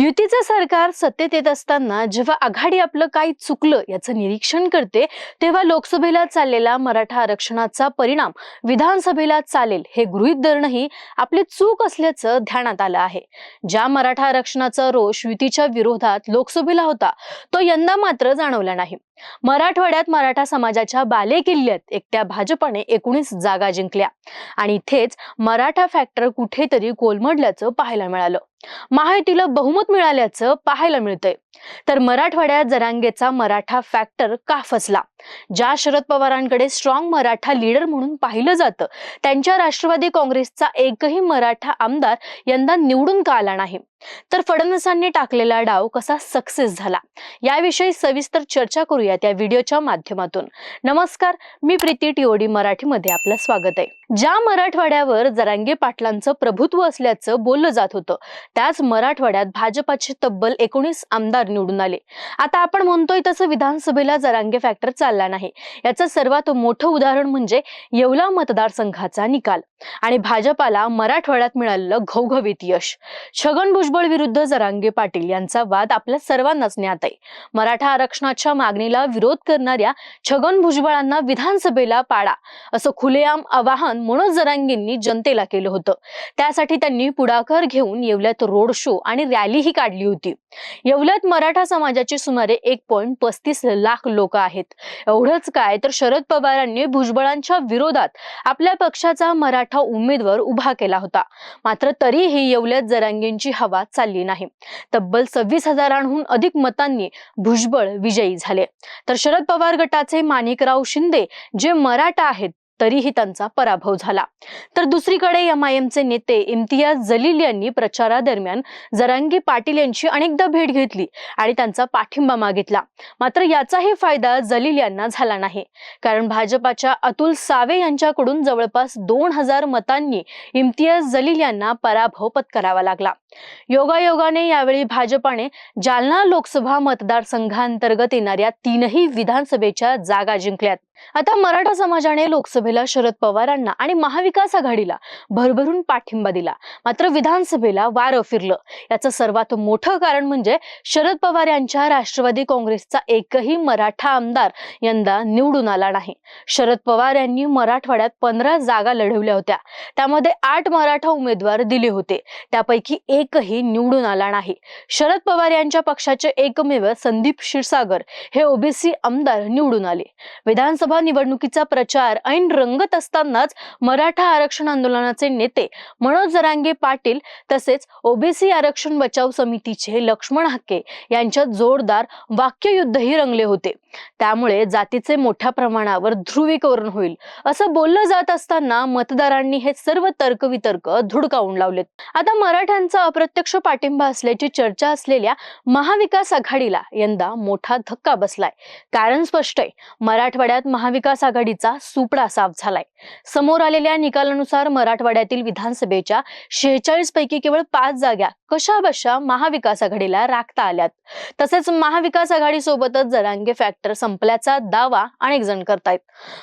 युतीचं सरकार सत्तेत येत असताना जेव्हा आघाडी आपलं काही चुकलं याचं निरीक्षण करते तेव्हा लोकसभेला चाललेला मराठा आरक्षणाचा परिणाम विधानसभेला चालेल हे गृहीत धरणंही आपली चूक असल्याचं ध्यानात आलं आहे. ज्या मराठा आरक्षणाचा रोष युतीच्या विरोधात लोकसभेला होता तो यंदा मात्र जाणवला नाही. मराठवाड्यात मराठा समाजाच्या बालेकिल्ल्यात एकट्या भाजपने एकोणीस जागा जिंकल्या आणि इथेच मराठा फॅक्टर कुठेतरी कोलमडल्याचं पाहायला मिळालं. महायुतीला बहुमत मिळाल्याचं पाहायला मिळतंय. तर मराठवाड्यात जरांगेचा मराठा फॅक्टर का फसला? ज्या शरद पवारांकडे स्ट्रॉंग मराठा लीडर म्हणून पाहिलं जातं त्यांच्या राष्ट्रवादी काँग्रेसचा एकही मराठा आमदार यंदा निवडून का आला नाही? तर फडणवीसांनी टाकलेला डाव कसा सक्सेस झाला? याविषयी सविस्तर चर्चा करूयात या व्हिडिओच्या माध्यमातून. नमस्कार मी प्रीती टिओडी मराठीमध्ये आपलं स्वागत आहे. ज्या मराठवाड्यावर जरांगे पाटलांचं प्रभुत्व असल्याचं बोललं जात होतं त्याच मराठवाड्यात भाजपाचे तब्बल एकोणीस आमदार निवडून आले. आता आपण म्हणतोय तसं विधानसभेला जरांगे फॅक्टर चालला नाही. याचं सर्वात मोठं उदाहरण म्हणजे येवला मतदारसंघाचा निकाल. आणि भाजपाला मराठवाड्यात मिळालेलं घवघवीत यश. छगन भुजबळ विरुद्ध जरांगे पाटील यांचा वाद आपल्या सर्वांनाच ज्ञात आहे. मराठा आरक्षणाच्या मागणीला विरोध करणाऱ्या छगन भुजबळांना विधानसभेला पाडा असं खुलेआम आवाहन मनोज जरांगेंनी जनतेला केलं होतं. त्यासाठी त्यांनी पुढाकार घेऊन येवल्यात रोड शो आणि रॅलीही काढली होती. येवल्यात मराठा समाजाचे सुमारे एक पॉईंट पस्तीस लाख लोक आहेत. एवढंच काय तर शरद पवारांनी भुजबळांच्या विरोधात आपल्या पक्षाचा मराठा उमेदवार उभा केला होता. मात्र तरीही येवल्यात जरांगेंची हवा चालली नाही. तब्बल सव्वीस हजारांहून अधिक मतांनी भुजबळ विजयी झाले. तर शरद पवार गटाचे माणिकराव शिंदे जे मराठा आहेत तरीही त्यांचा पराभव झाला. तर दुसरीकडे एम आय एमचे नेते इम्तियाज जलील यांनी प्रचारादरम्यान जरांगी पाटील यांची अनेकदा भेट घेतली आणि त्यांचा पाठिंबा मागितला. मात्र याचाही फायदा जलील यांना झाला नाही. कारण भाजपाच्या अतुल सावे यांच्याकडून जवळपास दोन हजार मतांनी इम्तियाज जलील यांना पराभव पत्करावा लागला. योगायोगाने यावेळी भाजपाने जालना लोकसभा मतदारसंघांतर्गत येणाऱ्या तीनही विधानसभेच्या जागा जिंकल्यात. आता मराठा समाजाने लोकसभेला शरद पवारांना आणि महाविकास आघाडीला भरभरून पाठिंबा दिला. मात्र विधानसभेला वारं फिरलं. याचं सर्वात मोठं कारण म्हणजे शरद पवार यांच्या राष्ट्रवादी काँग्रेसचा एकही मराठा आमदार यंदा निवडून आला नाही. शरद पवार यांनी मराठवाड्यात पंधरा जागा लढवल्या होत्या. त्यामध्ये आठ मराठा उमेदवार दिले होते. त्यापैकी एकही निवडून आला नाही. शरद पवार यांच्या पक्षाचे एकमेव संदीप क्षीरसागर हे ओबीसी आमदार निवडून आले. विधानसभा लोकसभा निवडणुकीचा प्रचार ऐन रंगत असतानाच मराठा आरक्षण आंदोलनाचे नेते मनोज जरांगे पाटील तसेच ओबीसी आरक्षण बचाव समितीचे लक्ष्मण हक्के यांच्यात जोरदार वाक्ययुद्धही रंगले होते. त्यामुळे जातीचे मोठ्या प्रमाणावर ध्रुवीकरण होईल असं बोललं जात असताना मतदारांनी हे सर्व तर्कवितर्क धुडकावून लावलेत. आता मराठ्यांचा अप्रत्यक्ष पाठिंबा असल्याची चर्चा असलेल्या महाविकास आघाडीला यंदा मोठा धक्का बसलाय. कारण स्पष्ट आहे मराठवाड्यात महाविकास आघाडीचा सुपडा साफ झालाय. समोर आलेल्या निकालानुसार मराठवाड्यातील विधानसभेच्या शेहेचाळीस पैकी केवळ पाच जागा कशा बशा महाविकास आघाडीला राखता आल्यात. तसेच महाविकास आघाडी सोबतच जरांगे फॅक्टर संपल्याचा दावा अनेक जण करतायत.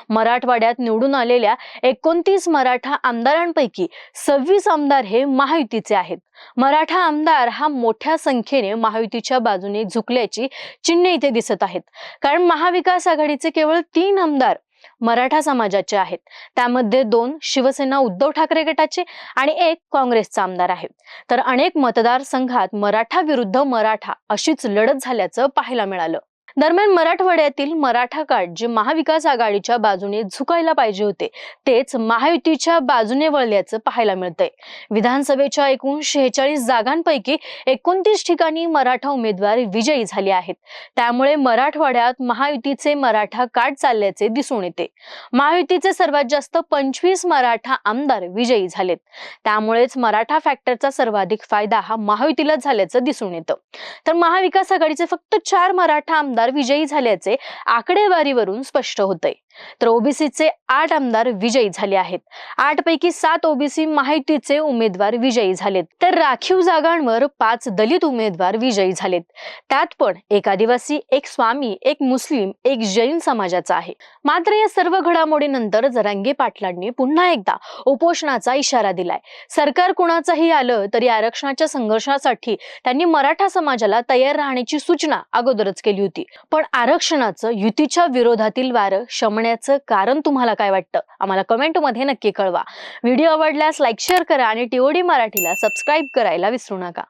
मराठवाड्यात निवडून आलेल्या एकोणतीस मराठा आमदारांपैकी सव्वीस आमदार हे महायुतीचे आहेत. मराठा आमदार हा मोठ्या संख्येने महायुतीच्या बाजूने झुकल्याची चिन्हे इथे दिसत आहेत. कारण महाविकास आघाडीचे केवळ तीन आमदार मराठा समाजाचे आहेत. त्यामध्ये दोन शिवसेना उद्धव ठाकरे गटाचे आणि एक काँग्रेसचा आमदार आहे. तर अनेक मतदारसंघात मराठा विरुद्ध मराठा अशीच लढत झाल्याचं पाहायला मिळालं. दरम्यान मराठवाड्यातील मराठा काट जे महाविकास आघाडीच्या बाजूने झुकायला पाहिजे होते तेच महायुतीच्या बाजूने वळल्याचं पाहायला मिळतंय. विधानसभेच्या एकूण शेहेचाळीस जागांपैकी एकोणतीस ठिकाणी मराठा उमेदवार विजयी झाले आहेत. त्यामुळे मराठवाड्यात महायुतीचे मराठा काट चालल्याचे दिसून येते. महायुतीचे सर्वात जास्त पंचवीस मराठा आमदार विजयी झालेत. त्यामुळेच मराठा फॅक्टरचा सर्वाधिक फायदा हा महायुतीला झाल्याचं दिसून येतं. तर महाविकास आघाडीचे फक्त चार मराठा आमदार आमदार विजयी झाल्याचे आकडेवारीवरून स्पष्ट होते तर ओबीसीचे आठ आमदार विजयी झाले आहेत. आठ पैकी सात ओबीसी माहितीचे उमेदवार विजयी झालेत. तर राखीव जागांवर पाच दलित उमेदवार विजयी झालेत. त्यात पण एक आदिवासी एक स्वामी एक मुस्लिम एक जैन समाजाचा आहे. मात्र या सर्व घडामोडीनंतर जरांगे पाटलांनी पुन्हा एकदा उपोषणाचा इशारा दिलाय. सरकार कुणाचंही आलं तरी आरक्षणाच्या संघर्षासाठी त्यांनी मराठा समाजाला तयार राहण्याची सूचना अगोदरच केली होती. पण आरक्षणाचं युतीच्या विरोधातील वारं शमण्याचं कारण तुम्हाला काय वाटतं? आम्हाला कमेंटमध्ये नक्की कळवा. व्हिडिओ आवडल्यास लाईक शेअर करा आणि टीओडी मराठीला सबस्क्राईब करायला विसरू नका.